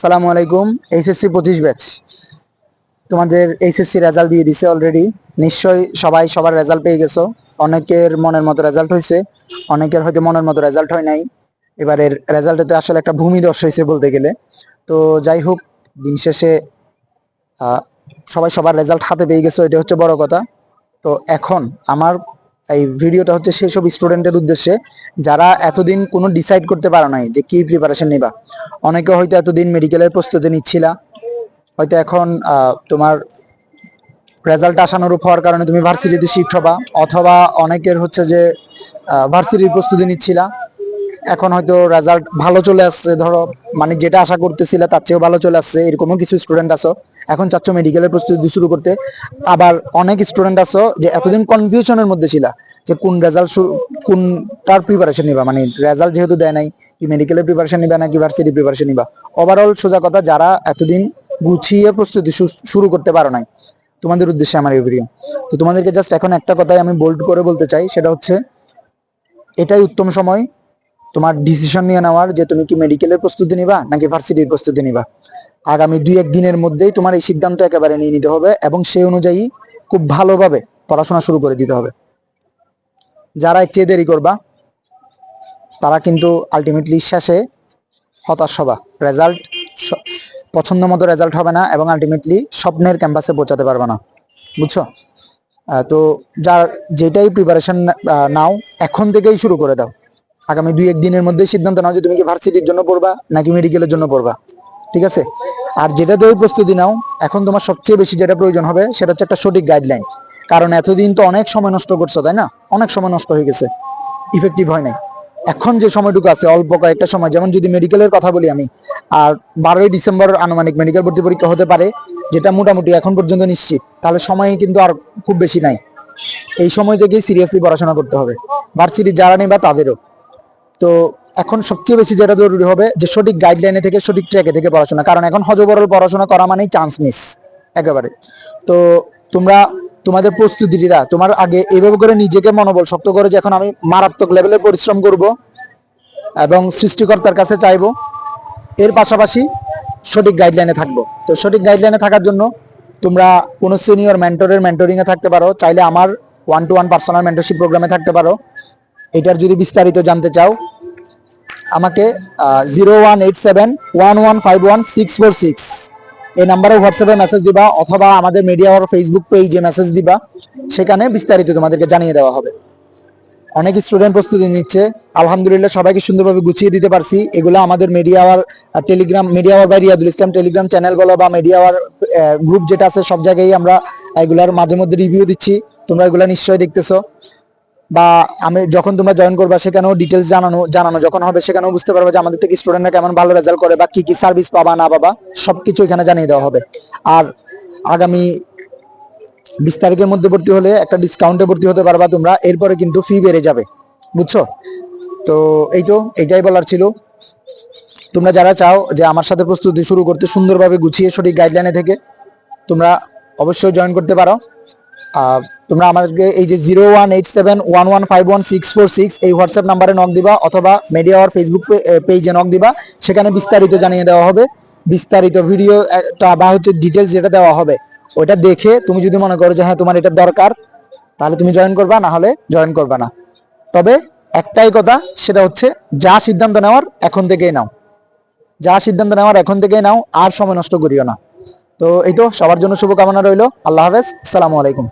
সালামু আলাইকুম এইচএসসি পঁচিশ ব্যাচ। তোমাদের এইচএসসি রেজাল্ট দিয়ে দিছে অলরেডি নিশ্চয়ই সবাই সবার রেজাল্ট পেয়ে গেছো। অনেকের মনের মতো রেজাল্ট হয়েছে, অনেকের হয়তো মনের মতো রেজাল্ট হয় নাই। এবারের রেজাল্টেতে আসলে একটা ভূমি ভূমিদর্শ হয়েছে বলতে গেলে। তো যাই হোক, দিন শেষে সবাই সবার রেজাল্ট হাতে পেয়ে গেছো এটা হচ্ছে বড় কথা। তো এখন আমার এই ভিডিওটা হচ্ছে সেই সব স্টুডেন্টের উদ্দেশ্যে, যারা এতদিন কোনো ডিসাইড করতে পারো নাই যে কি প্রিপারেশন নিবা। অনেকে হয়তো এতদিন মেডিকেলের প্রস্তুতি নিচ্ছিলা, হয়তো এখন তোমার রেজাল্ট আশানুরূপ হওয়ার কারণে তুমি ভার্সিটিতে শিফট হবা, অথবা অনেকের হচ্ছে যে ভার্সিটির প্রস্তুতি নিচ্ছিলা। এখন হয়তো রেজাল্ট ভালো চলে আসছে, ধরো মানে যেটা আশা করতেছিলে তার চেয়েও ভালো চলে আসছে, এরকমও কিছু স্টুডেন্ট আছো। এখন চাচ্ছ মেডিকেলের প্রস্তুতি শুরু করতে। আবার অনেক স্টুডেন্ট আছো যে এতদিন কনফিউশনের মধ্যে ছিলা যে কোন রেজাল্ট কোনটার প্রিপারেশন নিবা? মানে রেজাল্ট যেহেতু দেয় নাই, কি মেডিকেলের প্রিপারেশন নিবা নাকি ভার্সিটি প্রিপারেশন নিবা? ওভারঅল সোজা কথা, যারা এতদিন গুছিয়ে প্রস্তুতি শুরু করতে পারো নাই, তোমাদের উদ্দেশ্যে আমার এই তো তোমাদেরকে জাস্ট এখন একটা কথাই আমি বোল্ড করে বলতে চাই, সেটা হচ্ছে এটাই উত্তম সময় তোমার ডিসিশন নিয়ে নেওয়ার যে তুমি কি মেডিকেলের প্রস্তুতি নিবা নাকি ভার্সিটির প্রস্তুতি নিবা। আগামী দুই এক দিনের মধ্যেই তোমার এই সিদ্ধান্ত একেবারে নিয়ে নিতে হবে এবং সেই অনুযায়ী খুব ভালোভাবে পড়াশোনা শুরু করে দিতে হবে। যারা চেয়ে দেরি করবা, তারা কিন্তু আলটিমেটলি শেষে হতাশ হবা। রেজাল্ট পছন্দ মতো রেজাল্ট হবে না এবং আলটিমেটলি স্বপ্নের ক্যাম্পাসে পৌঁছাতে পারবে না। বুঝছ? তো যার যেটাই প্রিপারেশন নাও, এখন থেকেই শুরু করে দাও। আগামী দুই এক দিনের মধ্যেই সিদ্ধান্ত নাও যে তুমি কি ভার্সিটির জন্য পড়বা নাকি মেডিকেলের জন্য পড়বা। ঠিক আছে? আর যেটাতেই প্রস্তুতি নাও, এখন তোমার সবচেয়ে বেশি যেটা প্রয়োজন হবে, সেটা হচ্ছে একটা সঠিক গাইডলাইন কারণ এতদিন তো অনেক সময় নষ্ট করছ, তাই না? অনেক সময় নষ্ট হয়ে গেছে। ইফেক্টিভ হয় নাই। এখন যে সময়টুকু আছে, অল্প কয়েকটা সময়, যেমন যদি মেডিকেলের কথা বলি আমি, আর বারোই ডিসেম্বর আনুমানিক মেডিকেল ভর্তি পরীক্ষা হতে পারে, যেটা মোটামুটি এখন পর্যন্ত নিশ্চিত, তাহলে সময় কিন্তু আর খুব বেশি নাই। এই সময় থেকেই সিরিয়াসলি পড়াশোনা করতে হবে। ভার্সিটি যারা নেই বা তাদেরও। তো এখন সবচেয়ে বেশি যেটা জরুরি হবে যে সঠিক গাইডলাইনে থেকে, সঠিক ট্র্যাকে থেকে পড়াশোনা। কারণ এখন হজবরল পড়াশোনা করা মানেই চান্স মিস একেবারে। তো তোমরা, তোমাদের প্রস্তুতিটা, তোমার আগে এভাবে করে নিজেকে মনোবল শক্ত করে যে এখন আমি মারাত্মক লেভেলে পরিশ্রম করব এবং সৃষ্টিকর্তার কাছে চাইব। এর পাশাপাশি সঠিক গাইডলাইনে থাকব। তো সঠিক গাইডলাইনে থাকার জন্য তোমরা কোনো সিনিয়র মেন্টরের মেন্টরিং এ থাকতে পারো। চাইলে আমার one two one personal mentorship প্রোগ্রামে থাকতে পারো। এটার যদি বিস্তারিত জানতে চাও, আমাকে zero one eight seven one one five one six four six এই নাম্বারে হোয়াটসঅ্যাপে মেসেজ দিবা অথবা আমাদের মিডিয়া ওর ফেসবুক পেজে মেসেজ দিবা, সেখানে বিস্তারিত তোমাদেরকে জানিয়ে দেওয়া হবে। অনেক স্টুডেন্ট প্রস্তুতি নিচ্ছে, আলহামদুলিল্লাহ সবাইকে সুন্দরভাবে গুছিয়ে দিতে পারছি। এগুলো আমাদের মিডিয়া টেলিগ্রাম মিডিয়া বা রিয়াদুল ইসলাম টেলিগ্রাম চ্যানেল বলো বা মিডিয়া আওয়ার গ্রুপ যেটা আছে সব জায়গায় আমরা এগুলার মাঝে মধ্যে রিভিউ দিচ্ছি। তোমরা এগুলা নিশ্চয়ই দেখতেছো। বা আমি যখন তোমরা জয়েন করবা, সেখানেও ডিটেলস জানানো জানানো। যখন হবে, সেখানেও বুঝতে পারবে যে আমাদের থেকে স্টুডেন্টরা কেমন ভালো রেজাল্ট করে বা কি কি সার্ভিস পাবা, না পাবা, সবকিছু এখানে জানিয়ে দেওয়া হবে। আর আগামী বিশ তারিখের মধ্যে ভর্তি হলে একটা ডিসকাউন্টে ভর্তি হতে পারবা তোমরা, এরপরে কিন্তু ফি বেড়ে যাবে। বুঝছ? তো এই তো এটাই বলার ছিল। তোমরা যারা চাও যে আমার সাথে প্রস্তুতি শুরু করতে সুন্দরভাবে গুছিয়ে সঠিক গাইডলাইনে থেকে, তোমরা অবশ্যই জয়েন করতে পারো। তোমরা আমাদেরকে এই যে zero one eight seven one one five one six four six এই হোয়াটসঅ্যাপ নাম্বারে নক দিবা অথবা মিডিয়া আর ফেসবুক পেজে নক দিবা। সেখানে বিস্তারিত জানিয়ে দেওয়া হবে। বিস্তারিত ভিডিও বা হচ্ছে ডিটেলস যেটা দেওয়া হবে, ওইটা দেখে তুমি যদি মনে করো যে হ্যাঁ তোমার এটা দরকার, তাহলে তুমি জয়েন করবা, না হলে জয়েন করবা না। তবে একটাই কথা, সেটা হচ্ছে যা সিদ্ধান্ত নেওয়ার এখন থেকেই নাও। যা সিদ্ধান্ত নেওয়ার এখন থেকেই নাও, আর সময় নষ্ট করিও না। তো এই তো, সবার জন্য শুভকামনা রইল। আল্লাহ হাফেজ। আসসালামু আলাইকুম।